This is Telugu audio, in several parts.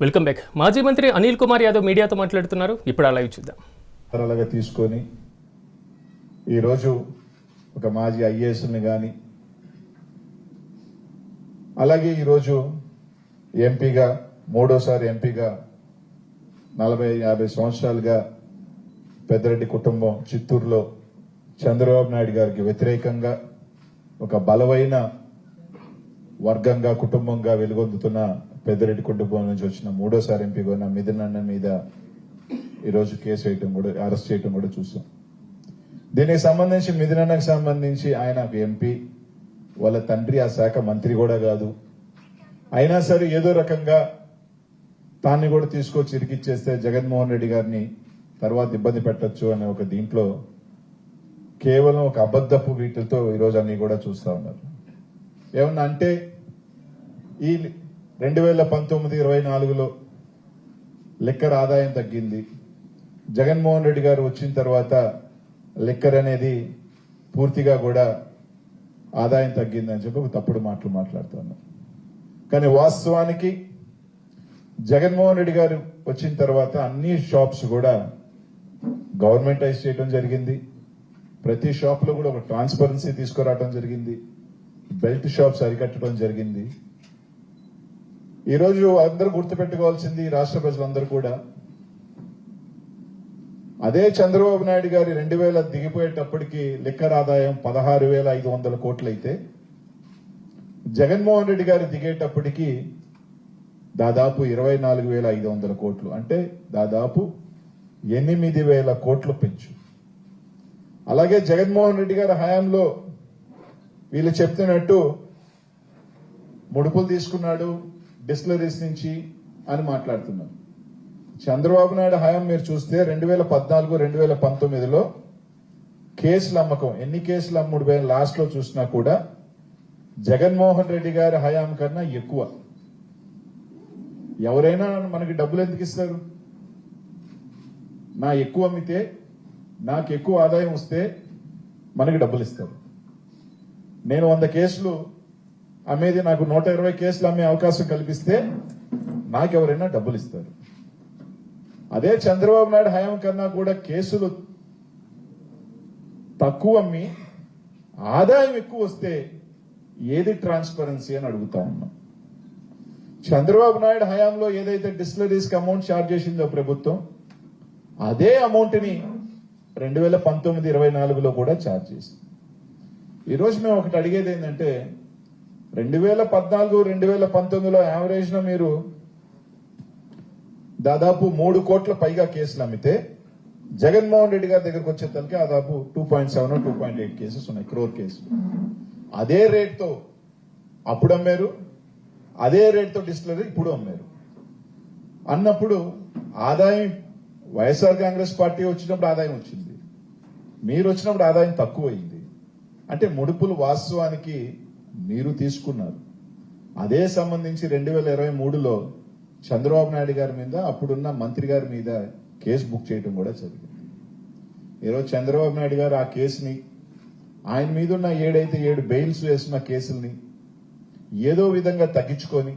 Welcome back. మాజీ మంత్రి అనిల్ కుమార్ యాదవ్ మీడియాతో మాట్లాడుతున్నారు. ఇప్పుడు అలా చూద్దాం. తరలుగా తీసుకొని ఈరోజు ఒక మాజీ ఐఏఎస్ని కానీ అలాగే ఈరోజు ఎంపీగా మూడోసారి ఎంపీగా నలభై యాభై సంవత్సరాలుగా పెద్దరెడ్డి కుటుంబం చిత్తూరులో చంద్రబాబు నాయుడు గారికి వ్యతిరేకంగా ఒక బలమైన వర్గంగా కుటుంబంగా వెలుగొందుతున్న పెద్దరెడ్డి కుటుంబం నుంచి వచ్చిన మూడోసారి ఎంపీగా ఉన్న మిథునన్న మీద ఈరోజు కేసు వేయటం కూడా అరెస్ట్ చేయటం కూడా చూసాం. దీనికి సంబంధించి మిథునన్నకు సంబంధించి ఆయన ఒక ఎంపీ వాళ్ళ తండ్రి ఆ శాఖ మంత్రి కూడా కాదు. అయినా సరే ఏదో రకంగా తాన్ని కూడా తీసుకొచ్చి ఇరికిచ్చేస్తే జగన్మోహన్ రెడ్డి గారిని తర్వాత ఇబ్బంది పెట్టొచ్చు అనే ఒక దీంట్లో కేవలం ఒక అబద్ధపు వీటితో ఈరోజు అన్ని కూడా చూస్తా ఉన్నారు. ఏమన్నా అంటే ఈ రెండు వేల పంతొమ్మిది ఇరవై నాలుగులో లెక్కర్ ఆదాయం తగ్గింది. జగన్మోహన్ రెడ్డి గారు వచ్చిన తర్వాత లెక్కర్ అనేది పూర్తిగా కూడా ఆదాయం తగ్గిందని చెప్పి ఒక తప్పుడు మాటలు మాట్లాడుతున్నాం. కానీ వాస్తవానికి జగన్మోహన్ రెడ్డి గారు వచ్చిన తర్వాత అన్ని షాప్స్ కూడా గవర్నమెంటైజ్ చేయడం జరిగింది. ప్రతి షాప్లో కూడా ఒక ట్రాన్స్పరెన్సీ తీసుకురావడం జరిగింది. బెల్ట్ షాప్స్ అరికట్టడం జరిగింది. ఈరోజు అందరూ గుర్తుపెట్టుకోవాల్సింది రాష్ట్ర ప్రజలందరూ కూడా. అదే చంద్రబాబు నాయుడు గారి రెండు వేల దిగిపోయేటప్పటికి లిక్కర్ ఆదాయం పదహారు వేల ఐదు వందల కోట్లయితే జగన్మోహన్ రెడ్డి గారు దిగేటప్పటికి దాదాపు ఇరవై నాలుగు వేల ఐదు వందల కోట్లు. అంటే దాదాపు ఎనిమిది వేల కోట్లు పెంచు. అలాగే జగన్మోహన్ రెడ్డి గారి హయాంలో వీళ్ళు చెప్తున్నట్టు ముడుపులు తీసుకున్నాడు డిస్టిలరీస్ నుంచి అని మాట్లాడుతున్నారు చంద్రబాబు నాయుడు హయాం మీరు చూస్తే రెండు వేల పద్నాలుగు రెండు వేల పంతొమ్మిదిలో కేసుల అమ్మకం ఎన్ని కేసులు అమ్ముడు పోయిన లాస్ట్లో చూసినా కూడా జగన్మోహన్ రెడ్డి గారి హయాం కన్నా ఎక్కువ. ఎవరైనా మనకి డబ్బులు ఎందుకు ఇస్తారు? నా ఎక్కువ అమ్మితే నాకు ఎక్కువ ఆదాయం వస్తే మనకి డబ్బులు ఇస్తారు. నేను వంద కేసులు అమ్మేది నాకు నూట ఇరవై కేసులు అమ్మే అవకాశం కల్పిస్తే నాకెవరైనా డబ్బులు ఇస్తారు అదే చంద్రబాబు నాయుడు హయాం కన్నా కూడా కేసులు తక్కువ అమ్మి ఆదాయం ఎక్కువ వస్తే ఏది ట్రాన్స్పరెన్సీ అని అడుగుతా ఉన్నాం. చంద్రబాబు నాయుడు హయాంలో ఏదైతే డిస్టిలరీస్కి అమౌంట్ ఛార్జ్ చేసిందో ప్రభుత్వం అదే అమౌంట్ని రెండు వేల పంతొమ్మిది ఇరవై నాలుగులో కూడా ఛార్జ్ చేసింది. ఈరోజు మేము ఒకటి అడిగేది ఏంటంటే రెండు వేల పద్నాలుగు రెండు వేల పంతొమ్మిదిలో యావరేజ్లో మీరు దాదాపు మూడు కోట్ల పైగా కేసులు అమ్మితే జగన్మోహన్ రెడ్డి గారి దగ్గరకు వచ్చేసరికి దాదాపు two point seven two point eight cases ఉన్నాయి క్రోర్ కేసులు. అదే రేట్తో అప్పుడు అమ్మారు అదే రేట్తో డిస్టిలరీ ఇప్పుడు అమ్మారు. అన్నప్పుడు ఆదాయం వైఎస్ఆర్ కాంగ్రెస్ పార్టీ వచ్చినప్పుడు ఆదాయం వచ్చింది. మీరు వచ్చినప్పుడు ఆదాయం తక్కువ అయింది అంటే ముడుపులు వాస్తవానికి మీరు తీసుకున్నారు. అదే సంబంధించి రెండు వేల ఇరవై మూడులో చంద్రబాబు నాయుడు గారి మీద అప్పుడున్న మంత్రి గారి మీద కేసు బుక్ చేయడం కూడా జరిగింది. ఈరోజు చంద్రబాబు నాయుడు గారు ఆ కేసుని ఆయన మీద ఉన్న ఏడైతే ఏడు బెయిల్స్ వేసిన కేసుల్ని ఏదో విధంగా తగ్గించుకొని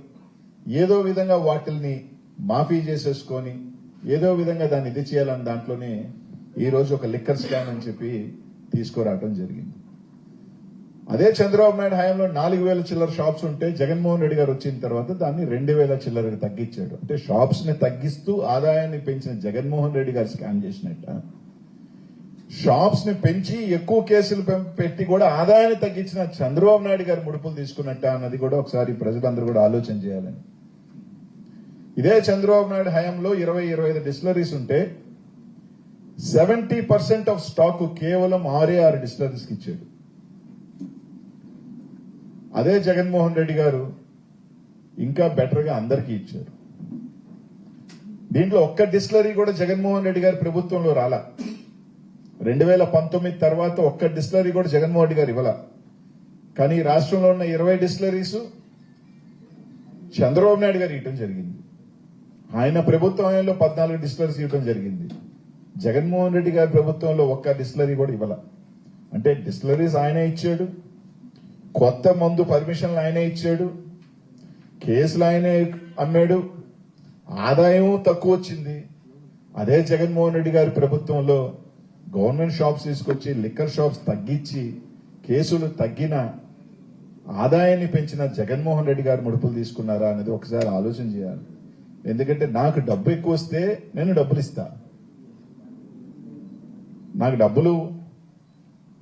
ఏదో విధంగా వాటిల్ని మాఫీ చేసేసుకొని ఏదో విధంగా దాన్ని ఇది చేయాలని దాంట్లోనే ఈరోజు ఒక లిక్కర్ స్కామ్ అని చెప్పి తీసుకురావడం జరిగింది. అదే చంద్రబాబు నాయుడు హయాంలో నాలుగు వేల చిల్లర షాప్స్ ఉంటే జగన్మోహన్ రెడ్డి గారు వచ్చిన తర్వాత దాన్ని రెండు వేల చిల్లరకి తగ్గించాడు. అంటే షాప్స్ని తగ్గిస్తూ ఆదాయాన్ని పెంచిన జగన్మోహన్ రెడ్డి గారు స్కామ్ చేసినట్ట. షాప్స్ని పెంచి ఎక్కువ కేసులు పెట్టి కూడా ఆదాయాన్ని తగ్గించిన చంద్రబాబు నాయుడు గారు ముడుపులు తీసుకున్నట్ట అన్నది కూడా ఒకసారి ప్రజలందరూ కూడా ఆలోచన చేయాలని. ఇదే చంద్రబాబు నాయుడు హయాంలో ఇరవై ఇరవై ఐదు డిస్టిలరీస్ ఉంటే సెవెంటీ పర్సెంట్ ఆఫ్ స్టాక్ కేవలం ఆరే ఆరు డిస్టిలరీస్కి ఇచ్చాడు. అదే జగన్మోహన్ రెడ్డి గారు ఇంకా బెటర్గా అందరికీ ఇచ్చారు. దీంట్లో ఒక్క డిస్టిలరీ కూడా జగన్మోహన్ రెడ్డి గారి ప్రభుత్వంలో రాలా. రెండు వేల పంతొమ్మిది తర్వాత ఒక్క డిస్టిలరీ కూడా జగన్మోహన్ రెడ్డి గారు ఇవ్వాల. కానీ రాష్ట్రంలో ఉన్న ఇరవై డిస్టిలరీస్ చంద్రబాబు నాయుడు గారు ఇవ్వడం జరిగింది. ఆయన ప్రభుత్వంలో పద్నాలుగు డిస్టిలరీస్ ఇవ్వడం జరిగింది. జగన్మోహన్ రెడ్డి గారి ప్రభుత్వంలో ఒక్క డిస్టిలరీ కూడా ఇవ్వాల. అంటే డిస్టిలరీస్ ఆయనే ఇచ్చాడు. కొత్త మందు పర్మిషన్లు ఆయనే ఇచ్చాడు కేసులు ఆయనే అమ్మాడు ఆదాయం తక్కువ వచ్చింది. అదే జగన్మోహన్ రెడ్డి గారి ప్రభుత్వంలో గవర్నమెంట్ షాప్స్ తీసుకొచ్చి లిక్కర్ షాప్స్ తగ్గించి కేసులు తగ్గిన ఆదాయాన్ని పెంచిన జగన్మోహన్ రెడ్డి గారు ముడుపులు తీసుకున్నారా అనేది ఒకసారి ఆలోచన చేయాలి. ఎందుకంటే నాకు డబ్బు ఎక్కువ వస్తే నేను డబ్బులు ఇస్తా. నాకు డబ్బులు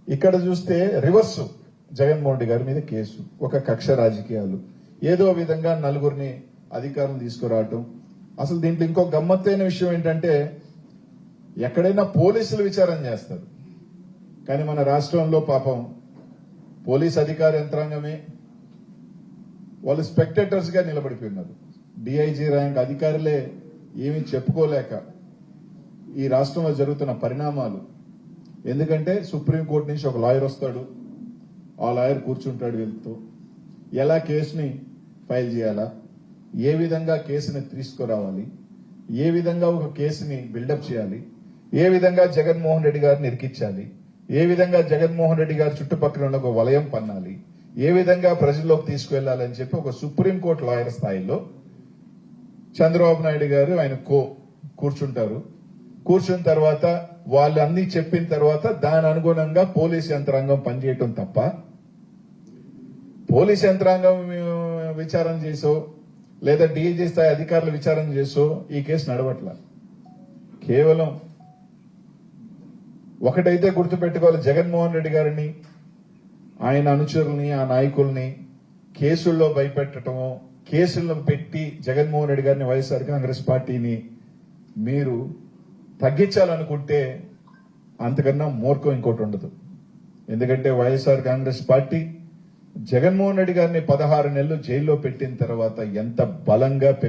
ఇక్కడ చూస్తే రివర్స్. జగన్మోహన్ రెడ్డి గారి మీద కేసు. ఒక కక్ష రాజకీయాలు. ఏదో విధంగా నలుగురిని అధికారం తీసుకురావటం. అసలు దీంట్లో ఇంకో గమ్మత్తైన విషయం ఏంటంటే ఎక్కడైనా పోలీసులు విచారణ చేస్తారు. కానీ మన రాష్ట్రంలో పాపం పోలీస్ అధికార యంత్రాంగమే. వాళ్ళు స్పెక్టేటర్స్గా నిలబడిపోయినారు డిఐజీ ర్యాంక్ అధికారులే ఏమీ చెప్పుకోలేక ఈ రాష్ట్రంలో జరుగుతున్న పరిణామాలు. ఎందుకంటే సుప్రీంకోర్టు నుంచి ఒక లాయర్ వస్తాడు. ఆ లాయర్ కూర్చుంటాడు వీళ్ళతో ఎలా కేసుని ఫైల్ చేయాలా? ఏ విధంగా కేసుని తీసుకురావాలి? ఏ విధంగా ఒక కేసుని బిల్డప్ చేయాలి? ఏ విధంగా జగన్మోహన్ రెడ్డి గారిని ఇరికించాలి? ఏ విధంగా జగన్మోహన్ రెడ్డి గారి చుట్టుపక్కల ఉన్న ఒక వలయం పన్నాలి? ఏ విధంగా ప్రజల్లోకి తీసుకువెళ్ళాలని చెప్పి ఒక సుప్రీంకోర్టు లాయర్ స్థాయిలో చంద్రబాబు నాయుడు గారు ఆయన కో కూర్చుంటారు. కూర్చున్న తర్వాత వాళ్ళు అన్ని చెప్పిన తర్వాత దాని అనుగుణంగా పోలీస్ యంత్రాంగం పనిచేయటం తప్ప పోలీస్ యంత్రాంగం విచారణ చేసో లేదా డీజీ స్థాయి అధికారులు విచారణ చేసో ఈ కేసు నడవట్ల. కేవలం ఒకటైతే గుర్తుపెట్టుకోవాలి జగన్మోహన్ రెడ్డి గారిని ఆయన అనుచరుల్ని ఆ నాయకుల్ని కేసుల్లో భయపెట్టడము కేసులను పెట్టి జగన్మోహన్ రెడ్డి గారిని వైఎస్ఆర్ కాంగ్రెస్ పార్టీని మీరు తగ్గించాలనుకుంటే అంతకన్నా మూర్ఖం ఇంకోటి ఉండదు. ఎందుకంటే వైఎస్ఆర్ కాంగ్రెస్ పార్టీ జగన్మోహన్ రెడ్డి గారిని పదహారు నెలలు జైల్లో పెట్టిన తర్వాత ఎంత బలంగా